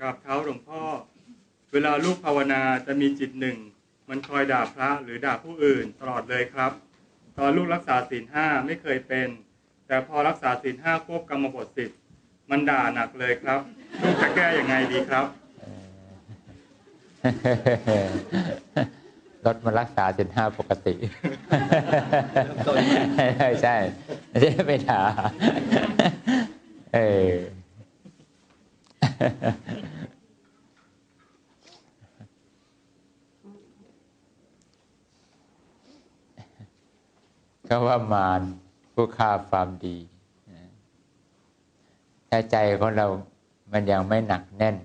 กราบเท้าหลวงพ่อ เวลาลูกภาวนาจะมีจิตหนึ่ง มันคอยด่าพระหรือด่าผู้อื่นตลอดเลยครับ ตอนลูกรักษาศีลห้าไม่เคยเป็น แต่พอรักษาศีลห้าควบกรรมบทสิบมันด่าหนักเลยครับ ลูกจะแก้ยังไงดีครับลดมารักษาสินห้าปกติ ใช่ใช่ไม่ด้ไปด่าเออ ก็ว่ามารผู้ฆ่าความดีถ้าใจของเรามันยังไม่หนักแน่น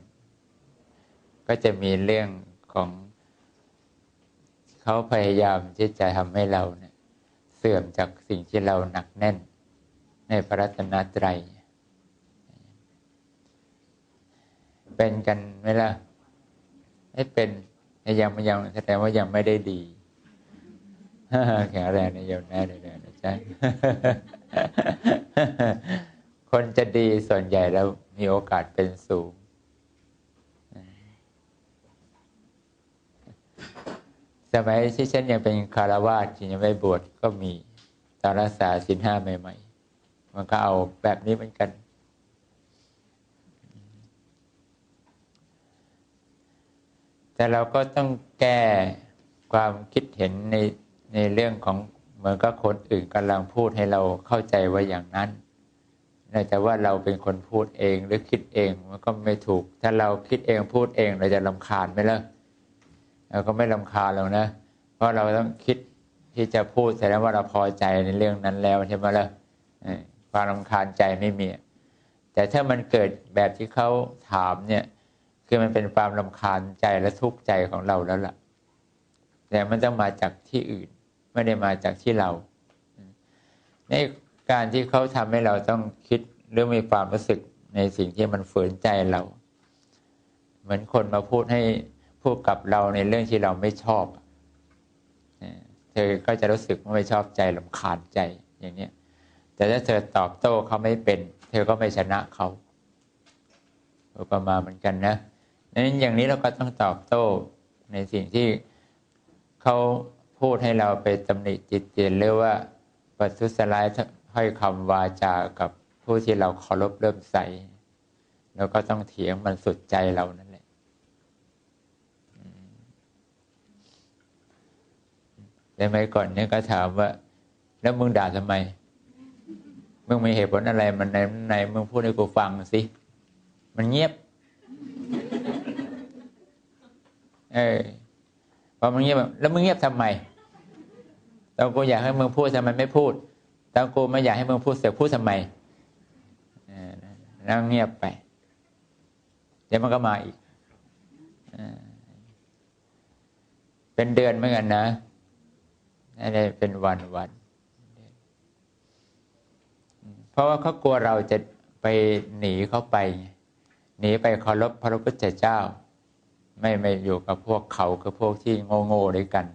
ก็จะมีเรื่องของเขาพยายามที่จะทำให้เราเนี่ยเสื่อมจากสิ่งที่เราหนักแน่น ในพระรัตนตรัย เป็นกันไหมล่ะไม่เป็นยังยังแสดงว่ายังไม่ได้ดี แข็งแรงนะโยมนะเดี๋ยวนะจ๊ะคนจะดีส่วนใหญ่แล้วมีโอกาสเป็นสูง สมัยที่ฉันยังเป็นคารวาสที่ยังไม่บวชก็มีตอนรักษาสินห้าใหม่ ๆ มันก็เอาแบบนี้เหมือนกัน แต่เราก็ต้องแก้ความคิดเห็นใน ในเรื่องของเหมือนกับคนอื่นกำลังพูดให้เราเข้าใจว่าอย่างนั้นแต่ว่าเราเป็นคนพูดเองหรือคิดเองมันก็ไม่ถูก ถ้าเราคิดเองพูดเองเราจะลำคาญไหมล่ะเราก็ไม่ลำคาญหรอกนะ เพราะเราต้องคิดที่จะพูดแสดงว่าเราพอใจในเรื่องนั้นแล้วใช่ไหมล่ะความลำคาญใจไม่มีแต่ถ้ามันเกิดแบบที่เขาถามเนี่ยคือมันเป็นความลำคาญใจและทุกข์ใจของเราแล้วล่ะ แต่มันต้องมาจากที่อื่น ไม่ได้มาจากที่เรา ในการที่เขาทำให้เราต้องคิดหรือมีความรู้สึกในสิ่งที่มันฝืนใจเรา เหมือนคนมาพูดให้พูดกับเราในเรื่องที่เราไม่ชอบ เธอก็จะรู้สึกไม่ชอบใจลำคาญใจอย่างนี้แต่ถ้าเธอตอบโต้เขาไม่เป็น เธอก็ไม่ชนะเขาอุปมาณเหมือนกันนะนั้นอย่างนี้เราก็ต้องตอบโต้ในสิ่งที่เขา พูดให้เราไปตำหนิจิตเตียนหรือว่าปัทุสลายถ้อยคำวาจากับผู้ที่เราเคารพเริ่มใสเราก็ต้องเถียงมันสุดใจเรานั่นแหละแต่ไม่ก่อนเนี่ยก็ถามว่า แล้วมึงด่าทำไม มึงมีเหตุผลอะไรมันในในมึงพูดให้กูฟังสิ มันเงียบ เออพอมึงเงียบแล้วมึงเงียบทำไม ตอนกูอยากให้มึงพูดทำไมไม่พูดตอนกูไม่อยากให้มึงพูดเสียพูดทำไมแล้วเงียบไป เดี๋ยวมันก็มาอีกเป็นเดือนเหมือนกันนะไม่ได้เป็นวันวัน เพราะว่าเขากลัวเราจะไปหนีเขาไป หนีไปเคารพพระพุทธเจ้า ไม่ไม่อยู่กับพวกเขาคือพวกที่โง่โง่ด้วยกัน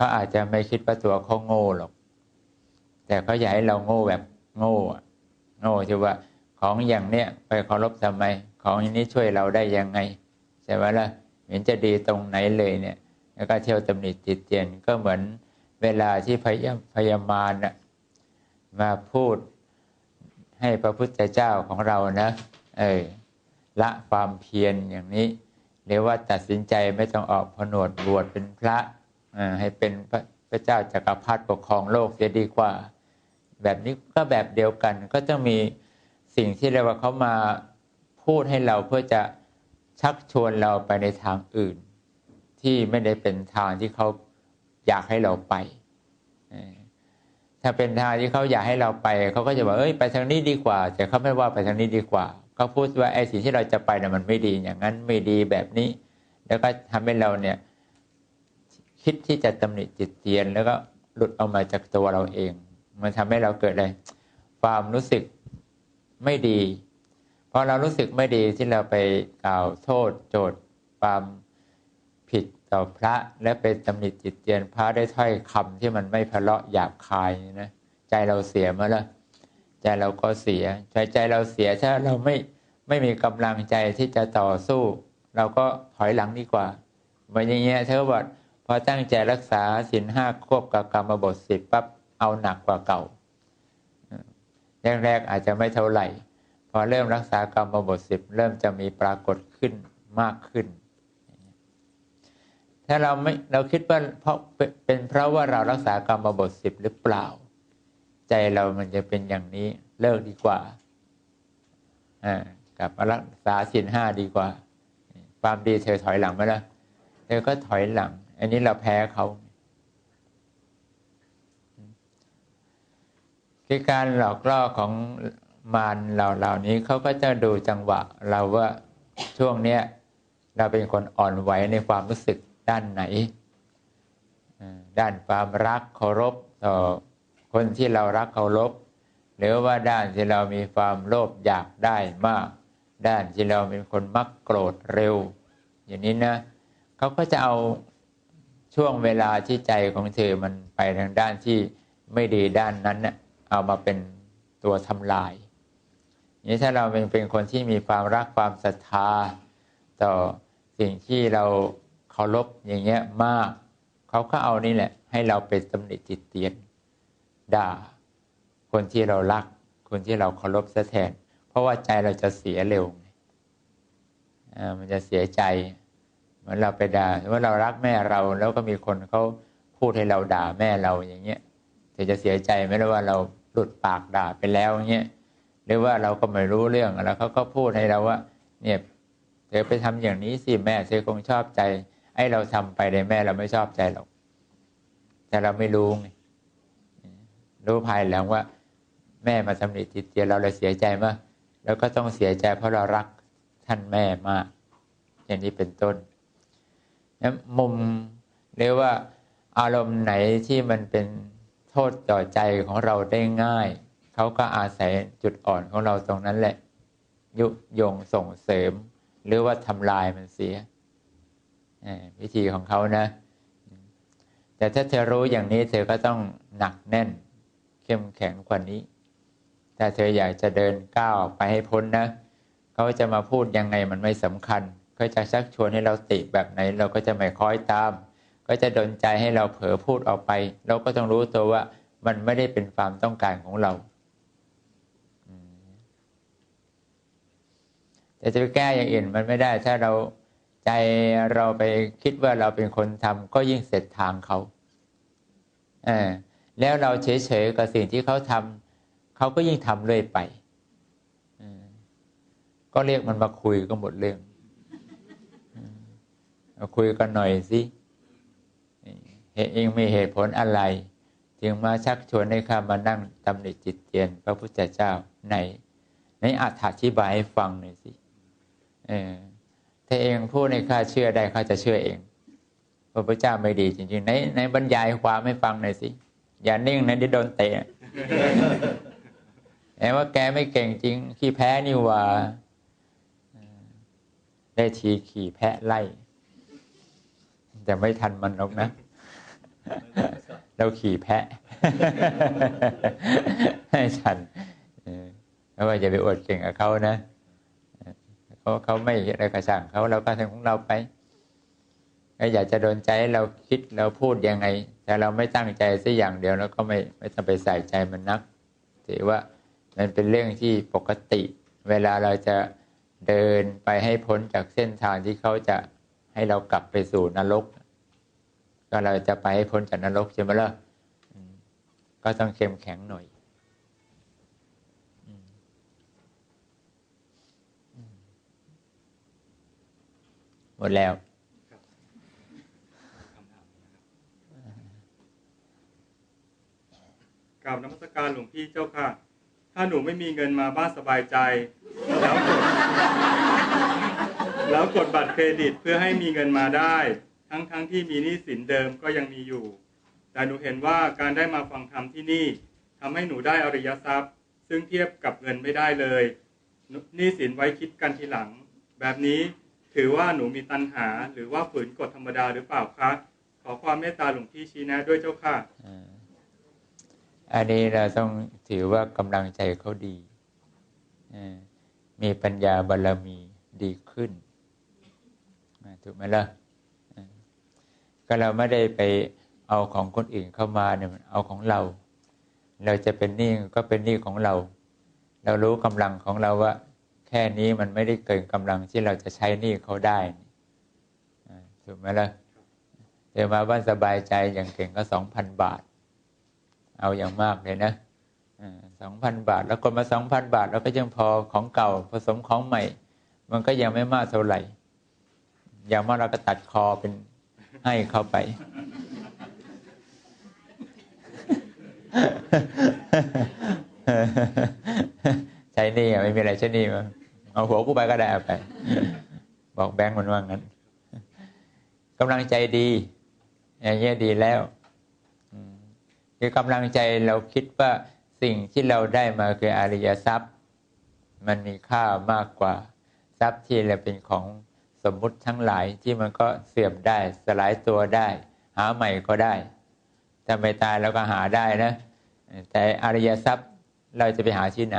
เขาอาจจะไม่คิดว่าตัวเขาโง่หรอก แต่เขาอยากให้เราโง่แบบโง่โง่ที่ว่าของอย่างเนี้ยไปเคารพทำไม ของอย่างนี้ช่วยเราได้ยังไงใช่ไหมล่ะเห็นจะดีตรงไหนเลยเนี่ย แล้วก็เที่ยวตำหนิติดเตียนก็เหมือนเวลาที่พยพยามารนะมาพูดให้พระพุทธเจ้าของเรานะ เออละความเพียรอย่างนี้ หรือว่าตัดสินใจไม่ต้องออกผนวดบวชเป็นพระ ให้เป็นพระพระเจ้าจากักรพรรดิปกครองโลกเสียดีกว่า แบบนี้ก็แบบเดียวกัน ก็ต้องมีสิ่งที่เรียกว่าเขามาพูดให้เราเพื่อจะชักชวนเราไปในทางอื่น ที่ไม่ได้เป็นทางที่เขาอยากให้เราไป ถ้าเป็นทางที่เขาอยากให้เราไปเขาก็จะบอกเอ้ยไปทางนี้ดีกว่า แต่เขาไม่ว่าไปทางนี้ดีกว่าเขาพูดว่าไอ้สิ่งที่เราจะไปนะ่ะมันไม่ดีอย่างนั้นไม่ดีแบบนี้ แล้วก็ทำให้เราเนี่ย คิดที่จะตำหนิจิตเตียน แล้วก็หลุดออกมาจากตัวเราเอง มันทำให้เราเกิดอะไรความรู้สึกไม่ดีพอเรารู้สึกไม่ดีที่เราไปกล่าวโทษโจทย์ความผิดต่อพระและไปตำหนิจิตเตียนพระได้ถ้อยคำที่มันไม่เพลาะหยาบคายนะใจเราเสียมาแล้วใจเราก็เสียใจใจเราเสียถ้าเราไม่ไม่มีกำลังใจที่จะต่อสู้ เราก็ถอยหลังดีกว่าเหมือนอย่างเงี้ยเธอบอก พอตั้งใจรักษาศีลห้าควบกับกรรมบทสิบปั๊บเอาหนักกว่าเก่าแรกๆอาจจะไม่เท่าไหร่ พอเริ่มรักษากรรมบทสิบเริ่มจะมีปรากฏขึ้นมากขึ้น ถ้าเราไม่เราคิดว่าเพราะเป็นเพราะว่าเรารักษากรรมบทสิบหรือเปล่า ใจเรามันจะเป็นอย่างนี้เลิกดีกว่าอ่ากลับมารักษาศีลห้าดีกว่า ความดีเธอถอยหลังไหมล่ะเธอก็ถอยหลัง อันนี้เราแพ้เขาคือการหลอกล่อของมารเหล่าเหล่านี้เขาก็จะดูจังหวะ เราว่าช่วงเนี้ยเราเป็นคนอ่อนไหวในความรู้สึกด้านไหนด้านความรักเคารพต่อคนที่เรารักเคารพหรือว่าด้านที่เรามีความโลภอยากได้มาก ด้านที่เราเป็นคนมักโกรธเร็ว อย่างนี้นะเขาก็จะเอา ช่วงเวลาที่ใจของเธอมันไปทางด้านที่ไม่ดีด้านนั้นเน่ะเอามาเป็นตัวทำลายนี้ถ้าเราเป็นเป็นคนที่มีความรักความศรัทธา ต่อสิ่งที่เราเคารพอย่างเงี้ยมาก เขาก็เอานี่แหละ ให้เราเป็นตำหนิจิตเตียน ด่า คนที่เรารัก คนที่เราเคารพซะแทน เพราะว่าใจเราจะเสียเร็วอ่ามันจะเสียใจ มือนเราไปด่าว่าเรารักแม่เราแล้วก็มีคนเขาพูดให้เราด่าแม่เราอย่างเงี้ยจะจะเสียใจไหมล่ะว่าเราหลุดปากด่าไปแล้วอย่างเงี้ยหรือว่าเราก็ไม่รู้เรื่องแล้วเขาก็พูดให้เราว่า เนี่ยเธอไปทำอย่างนี้สิแม่เธอคงชอบใจไอ้เราทำไปเลยแม่เราไม่ชอบใจหรอกแต่เราไม่รู้ไงรู้ภายหลังว่า แม่มาทำหนิจิตเตียนเราเลยเสียใจมากแล้วก็ต้องเสียใจเพราะเรารักท่านแม่มากอย่างนี้เป็นต้น นะมุมเรียกว่าอารมณ์ไหนที่มันเป็นโทษต่อใจของเราได้ง่าย เขาก็อาศัยจุดอ่อนของเราตรงนั้นแหละ ยุยงส่งเสริม หรือว่าทำลายมันเสียวิธีของเขานะ แต่ถ้าเธอรู้อย่างนี้เธอก็ต้องหนักแน่น เข้มแข็งกว่านี้แต่เธออยากจะเดินก้าวไปให้พ้นนะ เขาจะมาพูดยังไงมันไม่สำคัญ เขาจะชักชวนให้เราติแบบไหน เราก็จะไม่คอยตาม ก็จะดนใจให้เราเผลอพูดออกไป เราก็ต้องรู้ตัวว่ามันไม่ได้เป็นความต้องการของเราแต่จะไปแก้อย่างอื่นมันไม่ได้ ถ้าเราใจเราไปคิดว่าเราเป็นคนทำก็ยิ่งเสร็จทางเขาเออแล้วเราเฉยๆกับสิ่งที่เขาทำเขาก็ยิ่งทำเรื่อยไปก็เรียกมันมาคุยก็หมดเรื่อง มาคุยกันหน่อยสิเองมีเหตุผลอะไร จึงมาชักชวนให้ข้ามานั่งตำหนิจิตเตียนพระพุทธเจ้าไหนในอธิบายให้ฟังหน่อยสิเออถ้าเองพูดในข้าเชื่อได้ข้าจะเชื่อเองพระพุทธเจ้าไม่ดีจริงๆในในบรรยายความให้ฟังหน่อยสิ อย่านิ่งนะดิโดนเตะแอบว่าแกไม่เก่งจริง ขี้แพ้นี่ว่า ได้ทีขี่แพะไล่ แต่ไม่ทันมันหรอกนะ เราขี่แพะให้ฉันแล้วว่าจะไปอวดเก่งกับเขานะเขาเขาไม่อะไรกระช่างเขาเราก็ทำของเราไปก็อยากจะโดนใจเราคิดเราพูดยังไง แต่เราไม่ตั้งใจสักอย่างเดียวแล้วก็ไม่ไม่ต้องไปใส่ใจมันนักถือว่ามันเป็นเรื่องที่ปกติ เวลาเราจะเดินไปให้พ้นจากเส้นทางที่เขาจะให้เรากลับไปสู่นรก ก็เราจะไปให้พ้นจากนรกใช่ไหมล่ะก็ต้องเข้มแข็งหน่อยหมดแล้วกราบนมัสการหลวงพี่เจ้าค่ะ ถ้าหนูไม่มีเงินมาบ้านสบายใจ แล้วกดแล้วกดบัตรเครดิตเพื่อให้มีเงินมาได้ ทั้งๆทที่มีหนี้สินเดิมก็ยังมีอยู่ แต่หนูเห็นว่าการได้มาฟังธรรมที่นี่ทำให้หนูได้อริยทรัพย์ ซึ่งเทียบกับเงินไม่ได้เลยหนี้สินไว้คิดกันทีหลัง แบบนี้ถือว่าหนูมีตัณหา หรือว่าฝืนกฎธรรมดาหรือเปล่าคะขอความเมตตาหลวงพี่ชี้แนะด้วยเจ้าค่ะอันนี้เราต้องถือว่ากำลังใจเขาดี มีปัญญาบารรมีดีขึ้น ถูกไหมล่ะ ก็เราไม่ได้ไปเอาของคนอื่นเข้ามาเนี่ยเอาของเรา เราจะเป็นหนี้ก็เป็นหนี้ของเรา เรารู้กำลังของเราว่า แค่นี้มันไม่ได้เกินกำลังที่เราจะใช้หนี้เขาได้ถูกไหมล่ะเดี๋ยวมาบ้านสบายใจอย่างเก่งก็สองพันบาท เอาอย่างมากเลยนะสองพันบาท แล้วคนมาสองพันบาท แล้วก็ยังพอของเก่าผสมของใหม่ มันก็ยังไม่มากเท่าไหร่ อย่างมากเราก็ตัดคอเป็น ให้เข้าไป ใช้นี่ไม่มีอะไรใช้นี่มาเอาหัวกูไปก็ได้เอาไป บอกแบงค์มันว่างั้นกำลังใจดี อย่างเงี้ยดีแล้วคือกำลังใจเราคิดว่าสิ่งที่เราได้มาคืออริยทรัพย์ มันมีค่ามากกว่า ทรัพย์ที่เราเป็นของ สมมุติทั้งหลายที่มันก็เสื่อมได้ สลายตัวได้ หาใหม่ก็ได้ถ้าไม่ตายเราก็หาได้นะ แต่อริยทรัพย์เราจะไปหาที่ไหน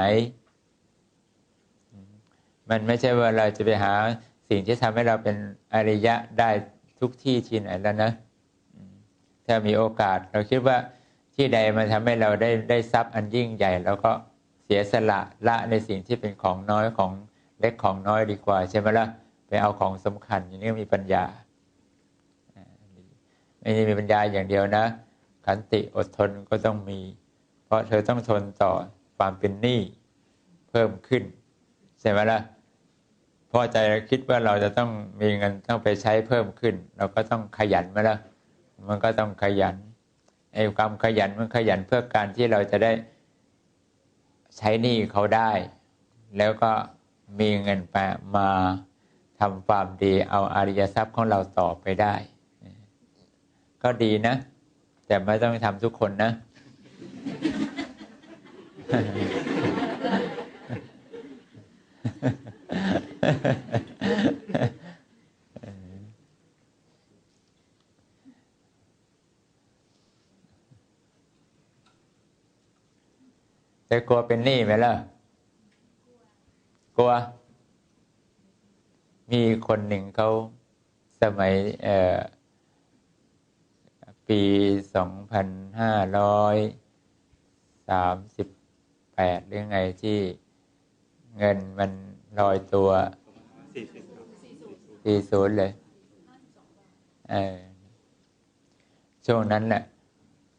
มันไม่ใช่ว่าเราจะไปหาสิ่งที่ทำให้เราเป็นอริยะได้ทุกที่ที่ไหนแล้วนะถ้ามีโอกาสเราคิดว่าที่ใดมันทำให้เราได้ได้ทรัพย์อันยิ่งใหญ่ แล้วก็เสียสละละในสิ่งที่เป็นของน้อยของเล็กของน้อยดีกว่าใช่ไหมละ่ะ ไปเอาของสำคัญอย่างนี้มีปัญญาไม่ใช่มีปัญญาอย่างเดียวนะ ขันติอดทนก็ต้องมี เพราะเธอต้องทนต่อความเป็นหนี้เพิ่มขึ้นใช่ไหมละ่ะพอใจเราคิดว่าเราจะต้องมีเงินต้องไปใช้เพิ่มขึ้น เราก็ต้องขยันมาแล้วมันก็ต้องขยันไอ้ความขยันมันขยันเพื่อการที่เราจะได้ใช้หนี้เขาได้ แล้วก็มีเงินไปมา ทำความดีเอาอาริยทรัพย์ของเราต่อไปได้ ก็ดีนะ แต่ไม่ต้องทำทุกคนนะ แต่กลัวเป็นหนี้ไหมล่ะ กลัว มีคนหนึ่งเขาสมัยปีสองพันห้าร้อยสามสิบแปดหรือไงที่เงินมันลอยตัวสี่ศูนย์เลยเช่วงนั้นแหละ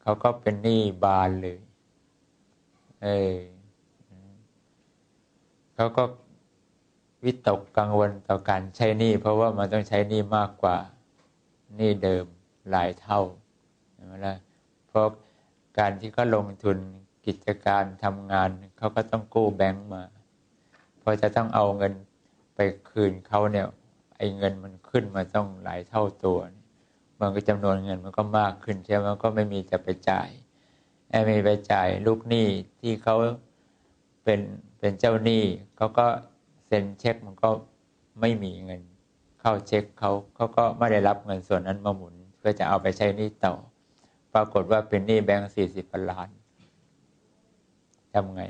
เขาก็เป็นหนี้บานเลย เออเขาก็ วิตกกังวลต่อการใช้หนี้เพราะว่ามันต้องใช้หนี้มากกว่าหนี้เดิมหลายเท่าใช่ไหมล่ะเพราะการที่เขาลงทุนกิจการทำงานเขาก็ต้องกู้แบงก์มาพอจะต้องเอาเงินไปคืนเขาเนี่ยไอ้เงินมันขึ้นมาต้องหลายเท่าตัว มันก็จำนวนเงินมันก็มากขึ้นใช่ไหมก็ไม่มีจะไปจ่ายไอ้ไม่ไปจ่ายลูกหนี้ที่เขาเป็นเป็นเจ้าหนี้เขาก็ ซ็นเช็คมันก็ไม่มีเงินเข้าเช็คเขาเขาก็ไม่ได้รับเงินส่วนนั้นมาหมุน เพื่อจะเอาไปใช้หนี้ต่อปรากฏว่าเป็นหนี้แบงก์สี่สิบล้านทำไง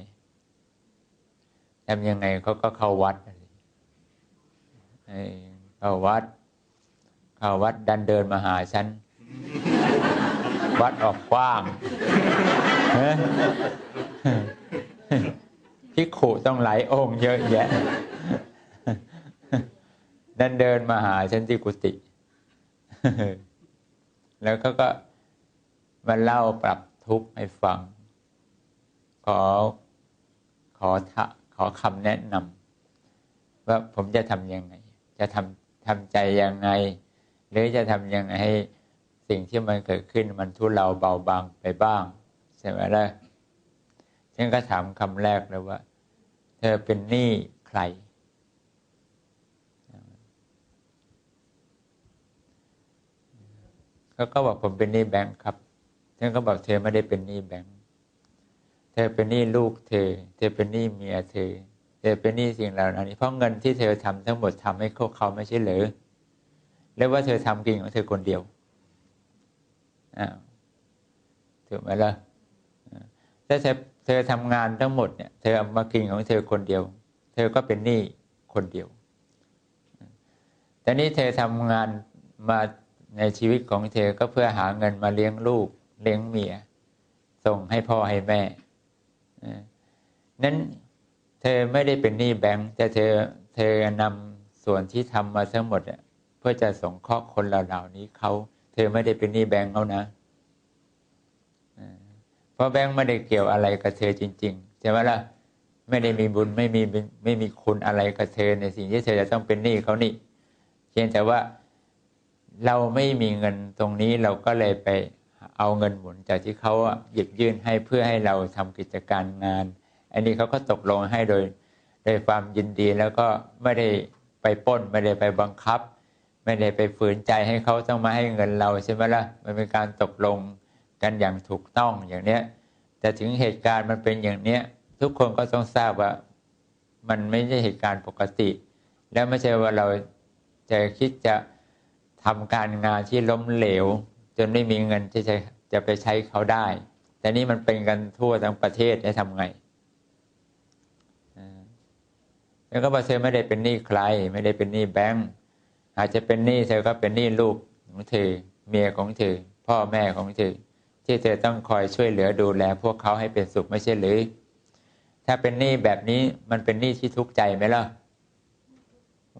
ทำยังไงเขาก็เข้าวัดเข้าวัด เข้าวัดดันเดินมาหาฉัน วัดออกกว้างพิขุต้องหลายองค์เยอะแยะ ดันเดินมาหาฉันที่กุฏิแล้วก็ก็มาเล่าปรับทุกข์ให้ฟัง ขอขอทะขอคำแนะนำว่าผมจะทำยังไง จะทำทำใจยังไง หรือจะทำยังไงให้สิ่งที่มันเกิดขึ้นมันทุเลาเบาบางไปบ้างใช่ไหมล่ะฉันก็ถามคำแรกเลยว่า เธอเป็นหนี้ใคร เขาก็บอกผมเป็นหนี้แบงค์ครับฉันก็บอกเธอไม่ได้เป็นหนี้แบงค์เธอเป็นหนี้ลูกเธอ เธอเป็นหนี้เมียเธอ เธอเป็นหนี้สิ่งเหล่านี้เพราะเงินที่เธอทำทั้งหมดทำให้เขาเขาไม่ใช่เหรือแล้วว่าเธอทำกินของเธอคนเดียวอ้าวถูกไหมล่ะถ้าเธอเธอทำงานทั้งหมดเนี่ยเธอเอามากินของเธอคนเดียว เธอก็เป็นหนี้คนเดียวแต่นี้เธอทำงานมา ในชีวิตของเธอก็เพื่อหาเงินมาเลี้ยงลูกเลี้ยงเมีย ส่งให้พ่อให้แม่นั้นเธอไม่ได้เป็นหนี้แบงค์แต่เธอเธอนำส่วนที่ทำมาทั้งหมดเพื่อจะสงเคราะห์คนเหล่านี้เขาเธอไม่ได้เป็นหนี้แบงค์เขานะเออเพราะแบงค์ไม่ได้เกี่ยวอะไรกับเธอจริงๆใช่ไหมล่ะไม่ได้มีบุญไม่มีไม่มีคุณอะไรกับเธอในสิ่งที่เธอจะต้องเป็นหนี้เขานี่เพียงแต่ว่า เราไม่มีเงินตรงนี้เราก็เลยไปเอาเงินหมุนจากที่เขาหยิบยื่นให้เพื่อให้เราทำกิจการงาน อันนี้เขาก็ตกลงให้โดยโดยความยินดีแล้วก็ไม่ได้ไปป้นไม่ได้ไปบังคับ ไม่ได้ไปฝืนใจให้เขาต้องมาให้เงินเราใช่ไหมล่ะมันเป็นการตกลงกันอย่างถูกต้องอย่างเนี้ยแต่ถึงเหตุการณ์มันเป็นอย่างเนี้ยทุกคนก็ต้องทราบว่ามันไม่ใช่เหตุการณ์ปกติ แล้วไม่ใช่ว่าเราจะคิดจะ ทำการงานที่ล้มเหลว จนไม่มีเงินที่จะจะไปใช้เขาได้ แต่นี่มันเป็นกันทั่วทั้งประเทศจะทำไงแล้วก็บอกเธอไม่ได้เป็นหนี้ใคร ไม่ได้เป็นหนี้แบงก์อาจจะเป็นหนี้เธอก็เป็นหนี้ลูกของเธอเมียของเธอพ่อแม่ของเธอที่เธอต้องคอยช่วยเหลือดูแล พวกเขาให้เป็นสุขไม่ใช่หรือ ถ้าเป็นหนี้แบบนี้มันเป็นหนี้ที่ทุกข์ใจไหมล่ะ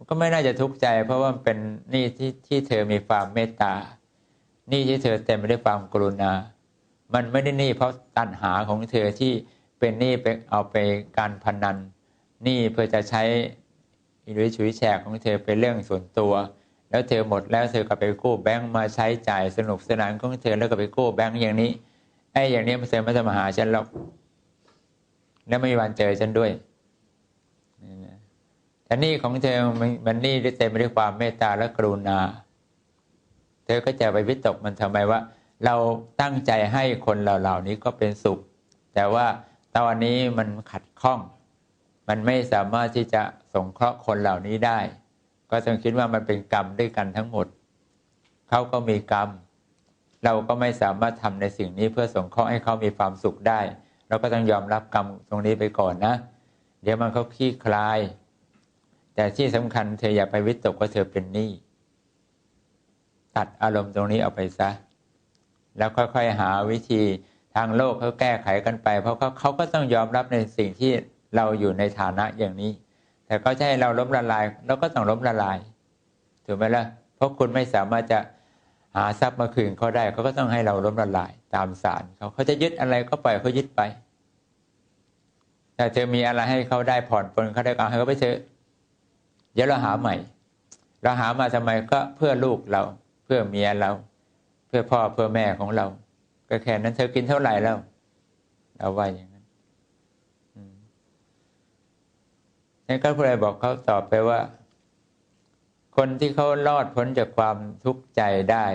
ก็ไม่น่าจะทุกข์ใจ เพราะว่าเป็นหนี้ที่ที่เธอมีความเมตตาหนี้ที่เธอเต็มไปด้วยความกรุณา มันไม่ได้หนี้เพราะตัณหาของเธอที่เป็นหนี้ไปเอาไปการพนันหนี้เพื่อจะใช้อิริชุยแฉกของเธอเป็นเรื่องส่วนตัว แล้วเธอหมดแล้วเธอก็ไปกู้แบงก์มาใช้จ่ายสนุกสนานของเธอแล้วก็ไปกู้แบงก์อย่างนี้ไอ้อย่างนี้มันเธอไม่จะมาหาฉันหรอกแล้วไม่มีวันเจอฉันด้วย แต่นี่ของเธอมันนี่ได้เต็มไปด้วยความเมตตาและกรุณา เธอก็จะไปวิตกมันทำไมว่า เราตั้งใจให้คนเหล่านี้ก็เป็นสุข แต่ว่าตอนนี้มันขัดข้อง มันไม่สามารถที่จะสงเคราะห์คนเหล่านี้ได้ ก็ต้องคิดว่ามันเป็นกรรมด้วยกันทั้งหมด เขาก็มีกรรม เราก็ไม่สามารถทำในสิ่งนี้เพื่อสงเคราะห์ให้เขามีความสุขได้ เราก็ต้องยอมรับกรรมตรงนี้ไปก่อนนะ เดี๋ยวมันเขาคลี่คลาย แต่ที่สำคัญเธออย่าไปวิตกว่าเธอเป็นหนี้ตัดอารมณ์ตรงนี้ออกไปซะ แล้วค่อยๆหาวิธีทางโลกเขาแก้ไขกันไป เพราะเขาเขาก็ต้องยอมรับในสิ่งที่เราอยู่ในฐานะอย่างนี้ แต่ก็จะให้เราล้มละลายเราก็ต้องล้มละลายถูกไหมล่ะเพราะคุณไม่สามารถจะหาทรัพย์มาคืนเขาได้เขาก็ต้องให้เราล้มละลาย ตามศาลเขาเขาจะยึดอะไรก็ปล่อยเขายึดไป แต่เธอมีอะไรให้เขาได้ผ่อนปลนเขาได้ก็ให้เขาไปเถอะ เดี๋ยวเราหาใหม่ เราหามาทำไมก็เพื่อลูกเรา เพื่อเมียเรา เพื่อพ่อเพื่อแม่ของเรา ก็แค่นั้นเธอกินเท่าไหร่แล้วเราไว่าอย่างนั้นนั่นก็พระบอกเขาตอบไปว่า คนที่เขารอดพ้นจากความทุกข์ใจได้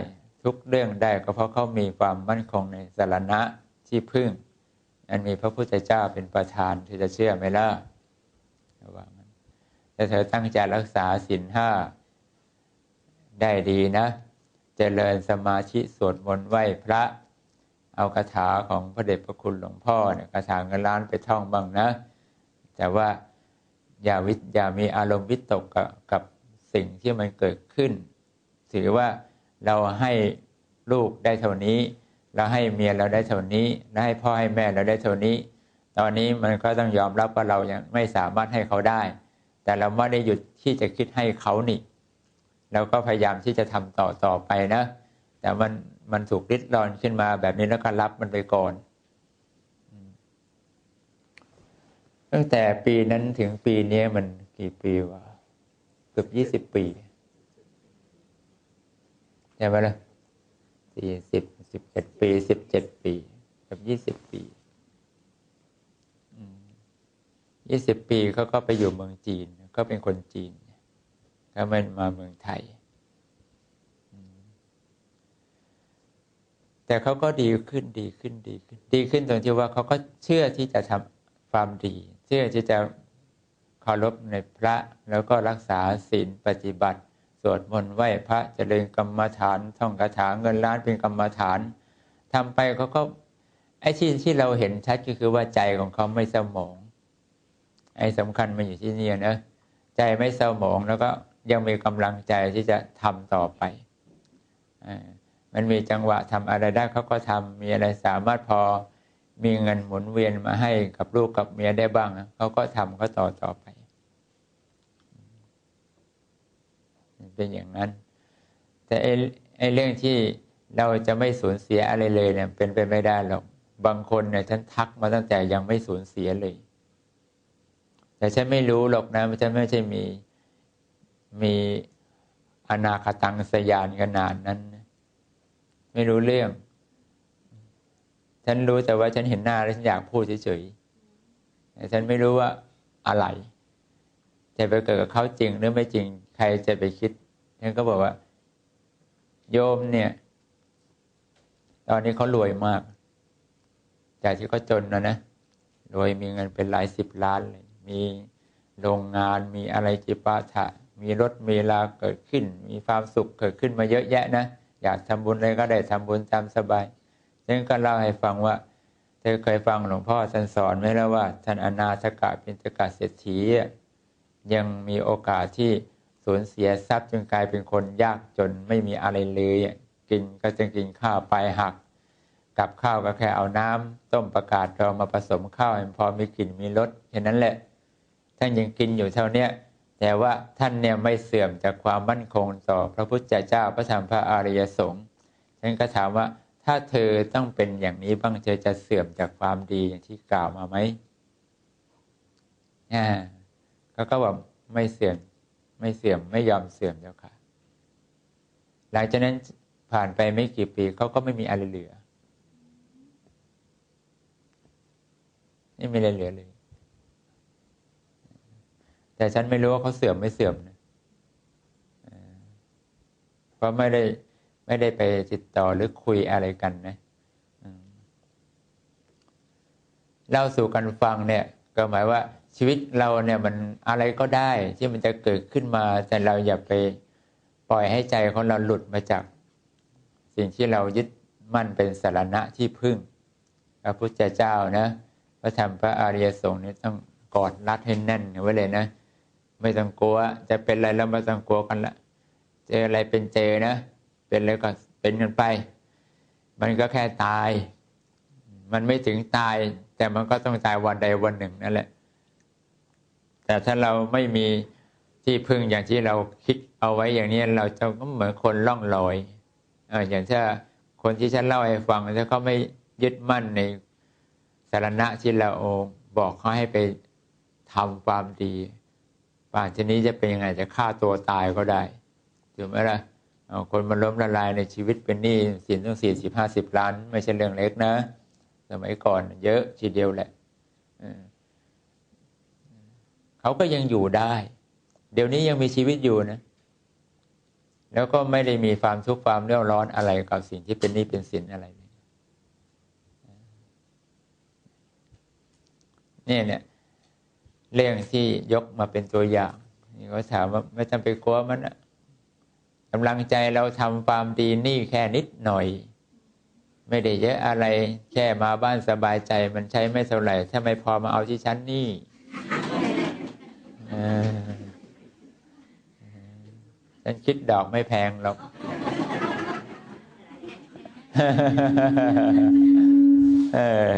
ทุกเรื่องได้ก็เพราะเขามีความมั่นคงในสารณะที่พึ่งอันมีพระพุทธเจ้าเป็นประธานที่จะเชื่อไหมล่ะวัง มันแต่เธอตั้งใจรักษาศีลห้าได้ดีนะ เจริญสมาธิสวดมนต์ไหว้พระ เอาคาถาของพระเดชพระคุณหลวงพ่อเนี่ยคาถาเงินล้านไปท่องบ้างนะ แต่ว่าอย่าวิอย่ามีอารมณ์วิตกกับกับสิ่งที่มันเกิดขึ้น ถือว่าเราให้ลูกได้เท่านี้ เราให้เมียเราได้เท่านี้และให้พ่อให้แม่เราได้เท่านี้ ตอนนี้มันก็ต้องยอมรับว่าเรายังไม่สามารถให้เขาได้ แต่เราไม่ได้หยุดที่จะคิดให้เขานี่เราก็พยายามที่จะทำต่อต่อไปนะ แต่มันมันถูกริดรอนขึ้นมาแบบนี้แล้วก็รับมันไปก่อนตั้งแต่ปีนั้นถึงปีนี้มันกี่ปีวะเกือบยี่สิบปีใช่ไหมล่ะสี่สิบสิบเอ็ดปีสิบเจ็ดปีเกือบยี่สิบปียี่สิบปีเขาก็ไปอยู่เมืองจีน ก็เป็นคนจีนก็ไม่มาเมืองไทย แต่เขาก็ดีขึ้นดีขึ้นดีขึ้น ดีขึ้นตรงที่ว่าเขาก็เชื่อที่จะทำความดี เชื่อที่จะเคารพในพระแล้วก็รักษาศีลปฏิบัติ สวดมนต์ไหว้พระเจริญกรรมฐาน ท่องคาถาเงินล้านเป็นกรรมฐานทำไปเขาก็ไอ้ที่ที่เราเห็นชัดก็คือว่าใจของเขาไม่สมอง ไอ้สำคัญมันอยู่ที่นี่นะ ใจไม่เศร้าหมองแล้วก็ยังมีกำลังใจที่จะทำต่อไปอมันมีจังหวะทำอะไรได้เขาก็ทำมีอะไรสามารถพอมีเงินหมุนเวียนมาให้กับลูกกับเมียได้บ้างเขาก็ทำก็ต่อต่อไป เป็นอย่างนั้น แต่ไอ้ไอ้เรื่องที่เราจะไม่สูญเสียอะไรเลยเนี่ย เป็นไปไม่ได้หรอกบางคนเนี่ยฉันทักมาตั้งแต่ยังไม่สูญเสียเลย แต่ฉันไม่รู้หรอกนะมันไม่ใช่มีมีอนาคตังสยานขนาดนั้น ไม่รู้เรื่อง ฉันรู้แต่ว่าฉันเห็นหน้าแล้วฉันอยากพูดเฉยๆแต่ฉันไม่รู้ว่าอะไรจะไปเกิดกับเขาจริงหรือไม่จริง ใครจะไปคิดฉันก็บอกว่า โยมเนี่ย ตอนนี้เขารวยมาก จากที่เขาจนนะนะรวยมีเงินเป็นหลายสิบล้านเลย มีโรงงานมีอะไรจิปาถะ มีรถมีลาเกิดขึ้น มีความสุขเกิดขึ้นมาเยอะแยะนะ อยากทำบุญอะไรก็ได้ทำบุญตามสบายฉันก็เล่าให้ฟังว่า เธอเคยฟังหลวงพ่อท่านสอนไหมแล้วว่าท่านอนาถกะเป็นตกะเศรษฐียังมีโอกาสที่สูญเสียทรัพย์จนกลายเป็นคนยากจนไม่มีอะไรเลยกินก็จะกินข้าวไปลายหักกับข้าวก็แค่เอาน้ำต้มประกาศเรามาผสมข้าวให้พอมีกลิ่นมีรสแค่นั้นแหละ ท่านยังกินอยู่เท่าเนี้ยแต่ว่าท่านเนี่ยไม่เสื่อมจากความมั่นคงต่อพระพุทธเจ้าพระธรรมพระอริยสงฆ์ฉันก็ถามว่าถ้าเธอต้องเป็นอย่างนี้บ้างเธอจะเสื่อมจากความดีอย่างที่กล่าวมาไหมอ่าก็ก็บอกไม่เสื่อมไม่เสื่อมไม่ยอมเสื่อมเจ้าค่ะ หลังจากนั้นผ่านไปไม่กี่ปีเขาก็ไม่มีอะไรเหลือ ไม่มีอะไรเหลือเลย แต่ฉันไม่รู้ว่าเขาเสื่อมไม่เสื่อมนะเพราะไม่ได้ไม่ได้ไปติดต่อหรือคุยอะไรกันนะเล่าสู่กันฟังเนี่ย ก็หมายว่าชีวิตเราเนี่ยมันอะไรก็ได้ที่มันจะเกิดขึ้นมา แต่เราอย่าไปปล่อยให้ใจของเราหลุดมาจาก สิ่งที่เรายึดมั่นเป็นสารณะที่พึ่งพระพุทธเจ้านะพระธรรมพระอริยสงฆ์นี่ต้องกอดรัดให้แน่นไว้เลยนะ ไม่ต้องกลัว จะเป็นอะไรแล้วไม่ต้องกลัวกันละเจออะไรเป็นเจอนะ เป็นแล้วก็เป็นกันไป มันก็แค่ตาย มันไม่ถึงตาย แต่มันก็ต้องตายวันใดวันหนึ่งนั่นแหละ แต่ถ้าเราไม่มีที่พึ่งอย่างที่เราคิดเอาไว้อย่างนี้เราจะก็เหมือนคนล่องลอยอออย่างถ้าคนที่ฉันเล่าให้ฟังถ้าเขาไม่ยึดมั่นในสารณะที่เราบอกเขาให้ไปทำความดี ป่านชนี้จะเป็นยังไงจะฆ่าตัวตายก็ได้ถูกไหมล่ะคนมาล้มละลายในชีวิตเป็นหนี้สินต้องสี่สิบห้าสิบล้าน ไม่ใช่เรื่องเล็กนะ สมัยก่อนเยอะทีเดียวแหละเขาก็ยังอยู่ได้ เดี๋ยวนี้ยังมีชีวิตอยู่นะ แล้วก็ไม่ได้มีความทุกข์ความเร่าร้อนอะไรกับสิ่งที่เป็นหนี้เป็นสินอะไรเลยนี่ยเนี่ย เรื่องที่ยกมาเป็นตัวอย่างนี่เขาถามว่าไม่จำเป็นกลัวมันอะกำลังใจเราทำความดีนี่แค่นิดหน่อย ไม่ได้เยอะอะไรแค่มาบ้านสบายใจมันใช้ไม่เท่าไหร่ถ้าไม่พอมาเอาที่ชั้นนี่ฉันคิดดอกไม่แพงหรอกเออ